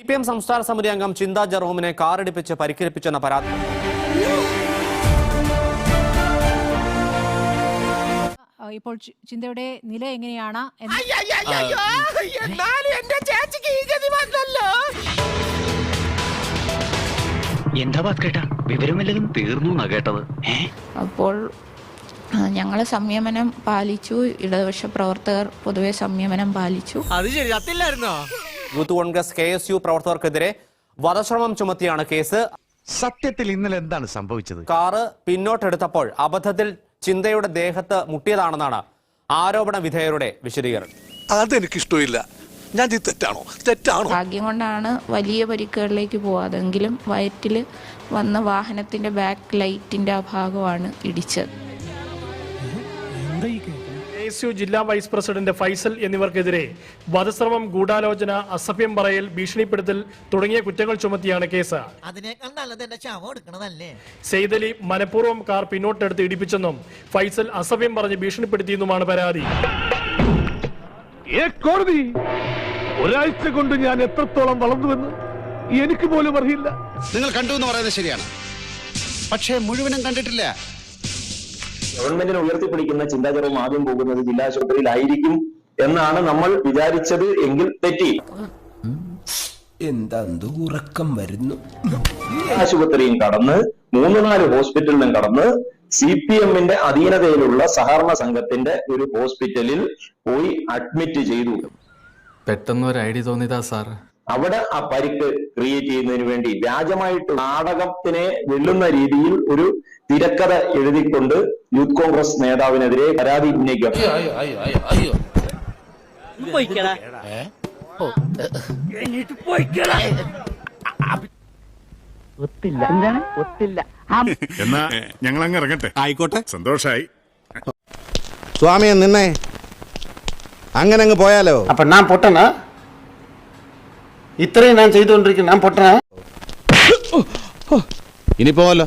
C P M സംസ്ഥാന സമിതി അംഗം ചിന്ത ജെറോമിനെ കാറിടിപ്പിച്ച് പരിക്കേൽപ്പിച്ചെന്ന പരാതി. ഇപ്പോൾ ചിന്തയുടെ നില എങ്ങനെയാണ് എന്താ തീർന്നു കേട്ടത്. അപ്പോൾ ഞങ്ങൾ സംയമനം പാലിച്ചു. ഇടതുപക്ഷ പ്രവർത്തകർ പൊതുവെ സംയമനം പാലിച്ചു. അത് ശരി youth Congress K S U പ്രവർത്തകർക്കെതിരെ വധശ്രമം ചുമത്തിയാണ് കേസ്. സത്യത്തിൽ ഇന്നലെ എന്താണ് സംഭവിച്ചത്? കാറ് പിന്നോട്ടെടുത്തപ്പോൾ അബദ്ധത്തിൽ ചിന്തയുടെ ദേഹത്ത് മുട്ടിയതാണെന്നാണ് ആരോപണ വിധേയരുടെ വിശദീകരണം. അതെനിക്കിഷ്ടമില്ല. ഞാൻ തെറ്റാണോ? തെറ്റാണോ? ഭാഗ്യം കൊണ്ടാണ് വലിയ പരിക്കുകളിലേക്ക് പോവാതെങ്കിലും വയറ്റിൽ വന്ന വാഹനത്തിന്റെ ബാക്ക് ലൈറ്റിന്റെ ആ ഭാഗമാണ് ഇടിച്ചത്. എസ് യു ജില്ലാ വൈസ് പ്രസിഡന്റ് ഫൈസൽ എന്നിവർക്കെതിരെ വധശ്രമം ഗൂഢാലോചന അസഭ്യം പറയൽ ഭീഷണിപ്പെടുത്തൽ തുടങ്ങിയ കുറ്റങ്ങൾ ചുമത്തിയാണ് കേസ്. അതിനേക്കാൾ നല്ലത് എന്റെ ശവം എടുക്കണതല്ലേ? സെയ്തലി മനഃപൂർവം കാർ പിന്നോട്ടെടുത്ത് ഇടിപ്പിച്ചെന്നും ഫൈസൽ അസഭ്യം പറഞ്ഞ് ഭീഷണിപ്പെടുത്തിയെന്നുമാണ് പരാതി. കോടതി ഒരാഴ്ച കൊണ്ട് ഞാൻ എത്രത്തോളം വളർന്നുവെന്ന് എനിക്ക് പോലും അറിയില്ല. നിങ്ങൾ കണ്ടു എന്ന് പറയുന്നത് ശരിയാണ്. പക്ഷേ മുഴുവനും കണ്ടിട്ടില്ല. ഗവൺമെന്റിനെ ഉയർത്തിപ്പിടിക്കുന്ന ചിന്താചരവും ആദ്യം പോകുന്നത് ജില്ലാ ആശുപത്രിയിലായിരിക്കും എന്നാണ് നമ്മൾ വിചാരിച്ചത് എങ്കിൽ തെറ്റി. എന്താ ഉറക്കം വരുന്നു? ആശുപത്രിയും കടന്ന് മൂന്ന് നാല് ഹോസ്പിറ്റലിലും കടന്ന് സി പി എമ്മിന്റെ അധീനതയിലുള്ള സഹകരണ സംഘത്തിന്റെ ഒരു ഹോസ്പിറ്റലിൽ പോയി അഡ്മിറ്റ് ചെയ്തു. പെട്ടെന്ന് ഒരു ഐഡിയ തോന്നിയതാ സാർ അവിടെ ആ പരിക്ക് ക്രിയേറ്റ് ചെയ്യുന്നതിന് വേണ്ടി വ്യാജമായിട്ട് നാടകത്തിനെ വെല്ലുന്ന രീതിയിൽ ഒരു തിരക്കഥ എഴുതിക്കൊണ്ട് യൂത്ത് കോൺഗ്രസ് നേതാവിനെതിരെ പരാതി ഉന്നയിക്കുക എന്നാ ഞങ്ങൾ അങ്ങ് ഇറങ്ങട്ടെ. ആയിക്കോട്ടെ. സന്തോഷായി. സ്വാമിയെ നിന്നെ. അങ്ങനെ അങ്ങ് പോയാലോ? അപ്പൊ ഞാൻ പൊട്ടനാ? ഇത്രയും ഞാൻ ചെയ്തുകൊണ്ടിരിക്കുന്നു. ഞാൻ പൊട്ടനാ. ഇനി പോവല്ലോ